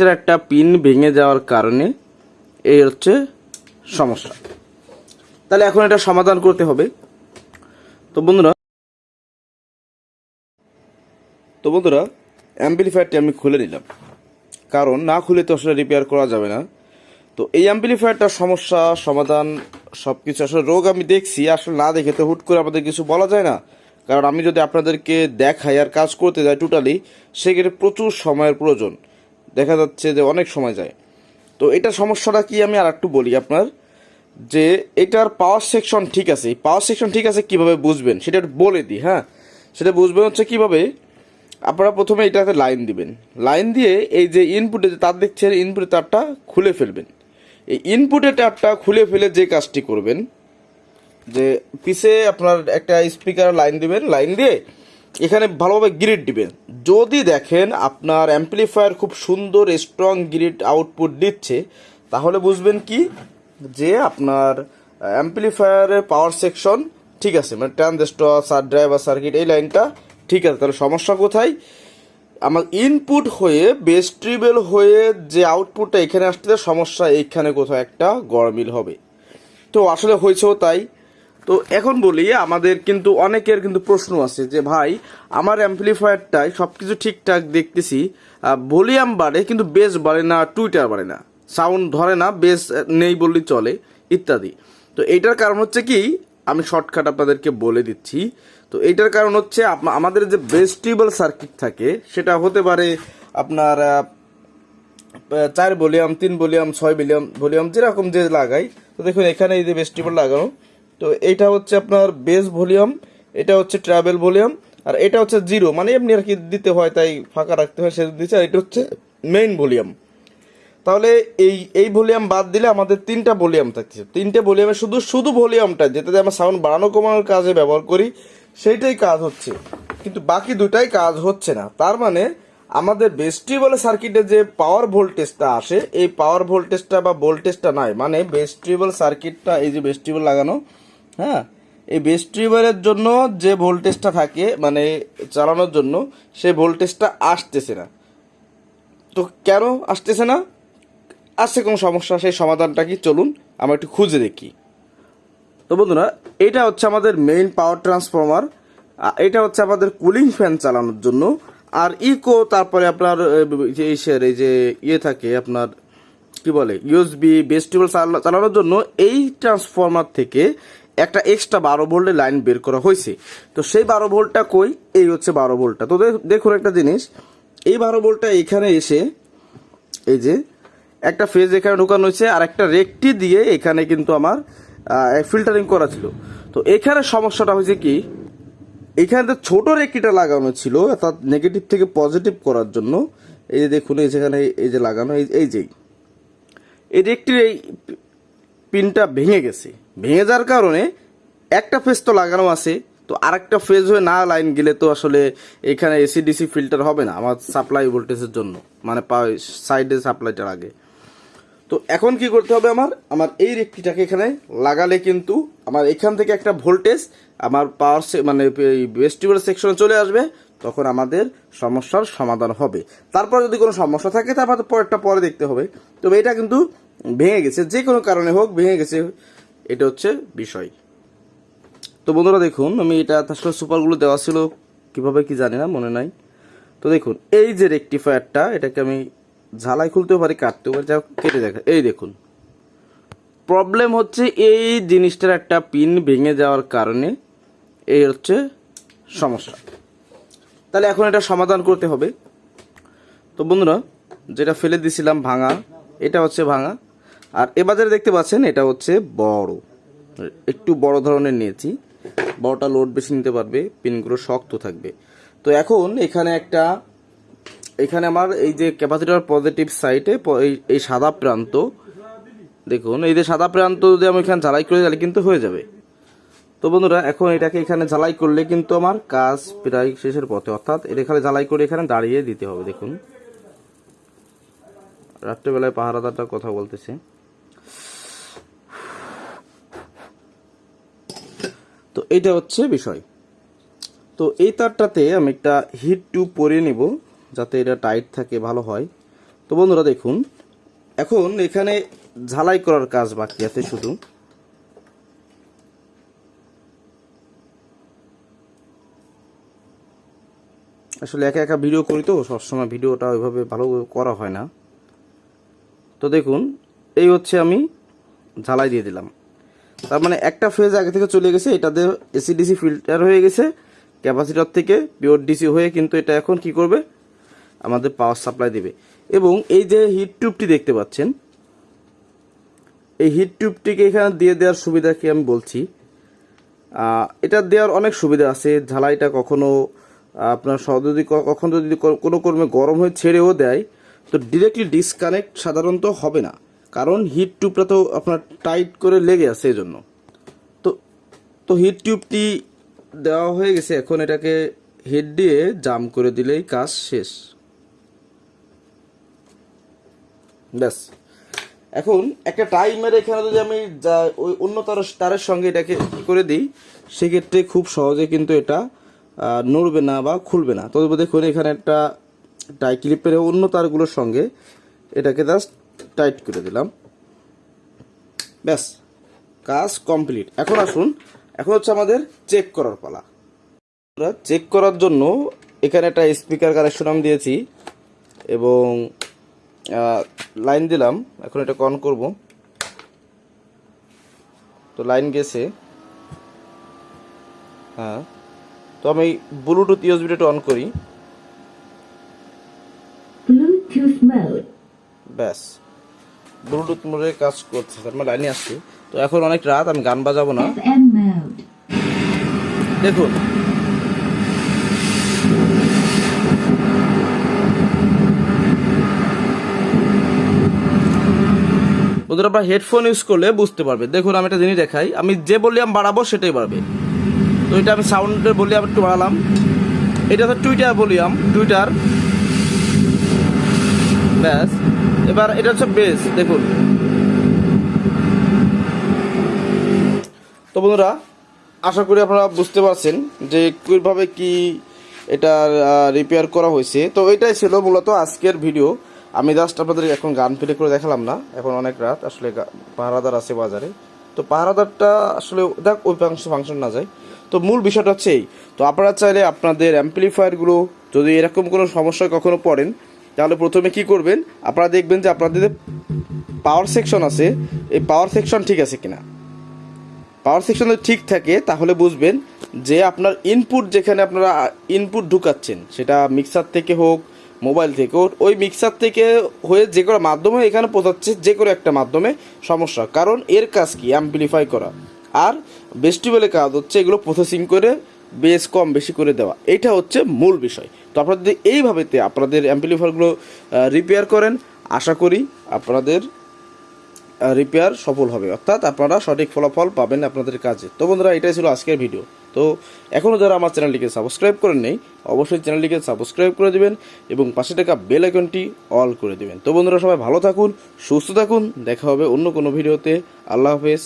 জিনিসটার একটা পিন ভেঙে যাওয়ার কারণে এই হচ্ছে সমস্যা। তাহলে এখন এটা সমাধান করতে হবে। তো বন্ধুরা তো বন্ধুরা অ্যাম্পলিফায়ারটি আমি খুলে নিলাম। কারণ না খুলে তো আসলে রিপেয়ার করা যাবে না। তো এই অ্যাম্পলিফায়ারটার সমস্যা, সমাধান সব কিছু আসলে রোগ আমি দেখছি। আসলে না দেখে তো হুট করে আমাদের কিছু বলা যায় না। কারণ আমি যদি আপনাদেরকে দেখাই আর কাজ করতে যাই টোটালি সেক্ষেত্রে প্রচুর সময়ের প্রয়োজন। দেখা যাচ্ছে যে অনেক সময় যায়। তো এটা সমস্যাটা কি আমি আর একটু বলি আপনার, যে এটার পাওয়ার সেকশন ঠিক আছে। পাওয়ার সেকশন ঠিক আছে কীভাবে বুঝবেন? সেটা বলে দিই হ্যাঁ? সেটা বুঝবেন হচ্ছে কীভাবে? আপনারা প্রথমে এটাতে লাইন দিবেন। লাইন দিয়ে এই যে ইনপুটে যে তার দেখছেন ইনপুটে তারটা খুলে ফেলবেন। এই ইনপুটের তারটা খুলে ফেলে যে কাজটি করবেন, যে পিছে আপনার একটা স্পিকার লাইন দিবেন। লাইন দিয়ে এখানে ভালোভাবে গ্রিড দিবেন। যদি দেখেন আপনার অ্যাম্পলিফায়ার খুব সুন্দর স্ট্রং গ্রিড আউটপুট দিচ্ছে, তাহলে বুঝবেন কি? যে আপনার অ্যাম্পলিফায়ারের পাওয়ার সেকশন ঠিক আছে মানে ট্রানজিস্টর সার ড্রাইভার সার্কিট এই লাইনটা ঠিক আছে, তাহলে সমস্যা কোথায়? আমার ইনপুট হয়ে বেস ট্রিবেল হয়ে যে আউটপুটটা এখানে আসতে সমস্যা এইখানে কোথাও একটা গরমিল হবে। তো আসলে হয়েছেও তাই। তো এখন বলি, আমাদের কিন্তু অনেকের কিন্তু প্রশ্ন আছে যে, ভাই, আমার অ্যাম্পলিফায়ারটায় সব কিছু ঠিকঠাক দেখতেছি ভলিউম বাড়ে কিন্তু বেস বাড়ে না টুইটার বাড়ে না সাউন্ড ধরে না বেস নেই বললেই চলে, ইত্যাদি। তো এইটার কারণ হচ্ছে কি, আমি শর্টকাট আপনাদেরকে বলে দিচ্ছি, তো এইটার কারণ হচ্ছে আমাদের যে বেস্টিবল সার্কিট থাকে, সেটা হতে পারে আপনার চার ভলিউম, তিন ভলিউম, ছয় ভলিউম ভলিউম যেরকম যে লাগাই, তো দেখুন এখানে এই যে ভেস্টিবল লাগানো তো এইটা হচ্ছে আপনার বেস ভলিউম এটা হচ্ছে ট্রাভেল ভলিউম আর এটা হচ্ছে জিরো মানে এমনি আর কি দিতে হয়, তাই ফাঁকা রাখতে হয় সেটা দিচ্ছে, আর এটা হচ্ছে মেইন ভলিউম তাহলে এই এই ভলিউম বাদ দিলে আমাদের তিনটা ভলিউম থাকছে। তিনটে ভলিউমে শুধু শুধু ভলিউমটা যেটাতে আমরা সাউন্ড বাড়ানো, কমানোর কাজে ব্যবহার করি, সেইটাই কাজ হচ্ছে। কিন্তু বাকি দুটাই কাজ হচ্ছে না। তার মানে আমাদের বেস্ট্রিবল সার্কিটে যে পাওয়ার ভোল্টেজটা আসে, এই পাওয়ার ভোল্টেজটা বা ভোল্টেজটা নাই। মানে বেস্ট্রিবল সার্কিটটা, এই যে বেস্ট্রিবল লাগানো হ্যাঁ এই বেস বেস্ট্রিবলের জন্য যে ভোল্টেজটা থাকে মানে চালানোর জন্য, সেই ভোল্টেজটা আসতেছে না। তো কেন আসতেছে না? আসছে কোনো সমস্যা, সেই সমাধানটা কি? চলুন, আমরা একটু খুঁজে দেখি। তো বন্ধুরা, এটা হচ্ছে আমাদের মেইন পাওয়ার ট্রান্সফর্মার এটা হচ্ছে আমাদের কুলিং ফ্যান চালানোর জন্য। আর ইকো তারপরে আপনার ইসের এই যে ইয়ে থাকে, আপনার, কি বলে ইউএসবি বেস্টিবল চালানোর জন্য এই ট্রান্সফর্মার থেকে একটা এক্সট্রা বারো ভোল্টের লাইন বের করা হয়েছে। তো সেই বারো ভোল্টটা কই? এই হচ্ছে বারো ভোল্টটা তো দেখুন একটা জিনিস, এই বারো ভোল্টটা এখানে এসে, এই যে, একটা ফেজ এখানে ঢোকানো হয়েছে আর একটা রেকটি দিয়ে এখানে কিন্তু আমার ফিল্টারিং করা ছিল। তো এখানে সমস্যাটা হয়েছে কি, এখানে তো ছোট রেকিটা লাগানো ছিল, অর্থাৎ নেগেটিভ থেকে পজিটিভ করার জন্য। এই যে দেখুন, এই যেখানে এই যে লাগানো এই যেই। এই রেকটির এই পিনটা ভেঙে গেছে। ভেঙে যাওয়ার কারণে একটা ফেজ তো লাগানো আছে, তো আরেকটা ফেজ হয়ে না লাইন গেলে তো আসলে এখানে এসিডিসি ফিল্টার হবে না আমার সাপ্লাই ভোল্টেজের জন্য মানে সাইডে সাপ্লাইটার আগে তো এখন কি করতে হবে আমার? আমার এই রেকটিটাকে এখানে লাগালে কিন্তু আমার এখান থেকে একটা ভোল্টেজ আমার পাওয়ার মানে ভেস্টিবল সেকশনে চলে আসবে, তখন আমাদের সমস্যার সমাধান হবে। তারপর যদি কোনো সমস্যা থাকে, তারপর পরেরটা পরে দেখতে হবে। তবে এটা কিন্তু ভেঙে গেছে, যে কোনো কারণে হোক ভেঙে গেছে, এটা হচ্ছে বিষয়। তো বন্ধুরা দেখুন, আমি এটা আসলে সুপারগুলো দেওয়া ছিল, কীভাবে কি জানি না, মনে নাই। তো দেখুন, এই যে রেকটিফায়ারটা, এটাকে আমি ঝালাই খুলতেও পারি, কাটতেও পারি যা কেটে দেখা। এই দেখুন প্রবলেম হচ্ছে এই জিনিসটার একটা পিন ভেঙে যাওয়ার কারণে, এই হচ্ছে সমস্যা। তাহলে এখন এটা সমাধান করতে হবে। তো বন্ধুরা, যেটা ফেলে দিছিলাম ভাঙা, এটা হচ্ছে ভাঙা। আর এ বাজারে দেখতে পাচ্ছেন, এটা হচ্ছে বড়। একটু বড় ধরনের নিয়েছি। বড়টা লোড বেশি নিতে পারবে, পিনগুলো শক্ত থাকবে। তো এখন এখানে একটা, এখানে আমার এই যে ক্যাপাসিটার পজিটিভ সাইডে এই সাদা প্রান্ত, দেখুন, এই যে সাদা প্রান্ত যদি আমি এখানে ঝালাই করে, তাহলে কিন্তু হয়ে যাবে। তো বন্ধুরা, এখন এটাকে এখানে ঝালাই করলে কিন্তু আমার কাজ প্রায় শেষের পথে। অর্থাৎ এটা এখানে ঝালাই করে এখানে দাঁড়িয়ে দিতে হবে, দেখুন। রাত্রেবেলায় পাহারাদারটা কথা বলতেছে। তো এইটা হচ্ছে বিষয়। তো এই তারটাতে আমি একটা হিট টিউব পরিয়ে নিব, যাতে এটা টাইট থাকে, ভালো হয়। তো বন্ধুরা দেখুন, এখন এখানে ঝালাই করার কাজ বাকি আছে শুধু। আসলে একা একা ভিডিও করি তো, সবসময় ভিডিওটা ওইভাবে ভালো করা হয় না। তো দেখুন, এই হচ্ছে আমি ঝালাই দিয়ে দিলাম। তার মানে একটা ফেজ আগে থেকে চলে গেছে, এটাতে এসিডিসি ফিল্টার হয়ে গেছে ক্যাপাসিটর থেকে পিওর ডিসি হয়ে কিন্তু এটা এখন কি করবে? আমাদের পাওয়ার সাপ্লাই দেবে। এবং এই যে হিট টিউবটি দেখতে পাচ্ছেন, এই হিট টিউবটিকে এখানে দিয়ে দেওয়ার সুবিধা কি আমি বলছি? এটা দেওয়ার অনেক সুবিধা আছে, ঝালাইটা কখনো আপনার যদি কখনো যদি কোনো কর্মে গরম হয়ে ছেড়েও দেয়, তো ডিরেক্টলি ডিসকানেক্ট সাধারণত হবে না। কারণ হিট টিউবটা তো আপনার টাইট করে লেগে আছে এই জন্য তো তো হিট টিউবটি দেওয়া হয়ে গেছে, এখন এটাকে হিট দিয়ে জাম করে দিলেই কাজ শেষ। ব্যাস। এখন একটা টাইমের এখানে যদি আমি যা, ওই অন্য তার তারের সঙ্গে এটাকে করে দিই, সেক্ষেত্রে খুব সহজে কিন্তু এটা নড়বে না বা খুলবে না। তবে দেখুন, এখানে একটা টাই ক্লিপের অন্য তারগুলোর সঙ্গে এটাকে জাস্ট টাইট করে দিলাম। ব্যাস কাজ কমপ্লিট। এখন আসুন এখন হচ্ছে আমাদের চেক করার পালা। আমরা চেক করার জন্য এখানে একটা স্পিকার কানেকশন আমি দিয়েছি এবং লাইন দিলাম। এখন এটা অন করব। তো লাইন গেছে। হ্যাঁ। তো আমি ব্লুটুথ ইউএসবিটা একটু অন করি. ব্যাস। ব্লুটুথ মোডে কাজ করছে তার মানে লাইনে আসছে। তো এখন অনেক রাত আমি গান বাজাবো না। দেখুন। ওদের আপনার হেডফোন ইউজ করলে বুঝতে পারবে। দেখুন আমি একটা জিনিস দেখাই। আমি যে ভলিউম বাড়াবো সেটাই বাড়বে। তো এটা আমি সাউন্ডের ভলিউম একটু বাড়ালাম। এটা হচ্ছে টুইটার ভলিউম টুইটার ব্যাস। এবার এটা হচ্ছে বেস দেখুন। তো বন্ধুরা, আশা করি আপনারা বুঝতে পারছেন যে কীভাবে কি এটা রিপেয়ার করা হয়েছে। তো এটাই ছিল মূলত আজকের ভিডিও আমি জাস্ট আপনাদের এখন গান প্লে করে দেখালাম না। এখন অনেক রাত, আসলে পাহারাদার আছে বাজারে। তো পাহারাদারটা আসলে, দেখ, ওই ফাংশন ফাংশন না যায়। তো মূল বিষয়টা হচ্ছে এই। তো আপনারা চাইলে আপনাদের অ্যাম্পলিফায়ারগুলো যদি এরকম কোনো সমস্যায় কখনো পড়েন তাহলে প্রথমে কি করবেন? আপনারা দেখবেন যে আপনাদের পাওয়ার সেকশন আছে। এই পাওয়ার সেকশন ঠিক আছে কিনা? পাওয়ার সেকশন যদি ঠিক থাকে, তাহলে বুঝবেন যে আপনার ইনপুট যেখানে আপনারা ইনপুট ঢুকাচ্ছেন, সেটা মিক্সার থেকে হোক মোবাইল থেকে হোক, ওই মিক্সার থেকে হয়ে যে কোনো মাধ্যমে এখানে পৌঁছাচ্ছে যে কোনো একটা মাধ্যমে সমস্যা। কারণ এর কাজ কি? অ্যাম্পলিফাই করা। আর বেস্টিবেলে কাজ হচ্ছে এগুলো প্রসেসিং করে বেস কম বেশি করে দেওয়া। এটা হচ্ছে মূল বিষয়। তো আপনারা যদি এইভাবেতে আপনাদের অ্যাম্পলিফায়ারগুলো রিপেয়ার করেন, আশা করি আপনাদের রিপেয়ার সফল হবে। অর্থাৎ আপনারা সঠিক ফলাফল পাবেন আপনাদের কাজে। তো বন্ধুরা, এটাই ছিল আজকের ভিডিও তো এখনও যারা আমার চ্যানেলটিকে সাবস্ক্রাইব করেন নেই, অবশ্যই চ্যানেলটিকে সাবস্ক্রাইব করে দেবেন এবং পাশে থাকা বেল আইকনটি অল করে দেবেন। তো বন্ধুরা, সবাই ভালো থাকুন, সুস্থ থাকুন। দেখা হবে অন্য কোনো ভিডিওতে আল্লাহ হাফেজ।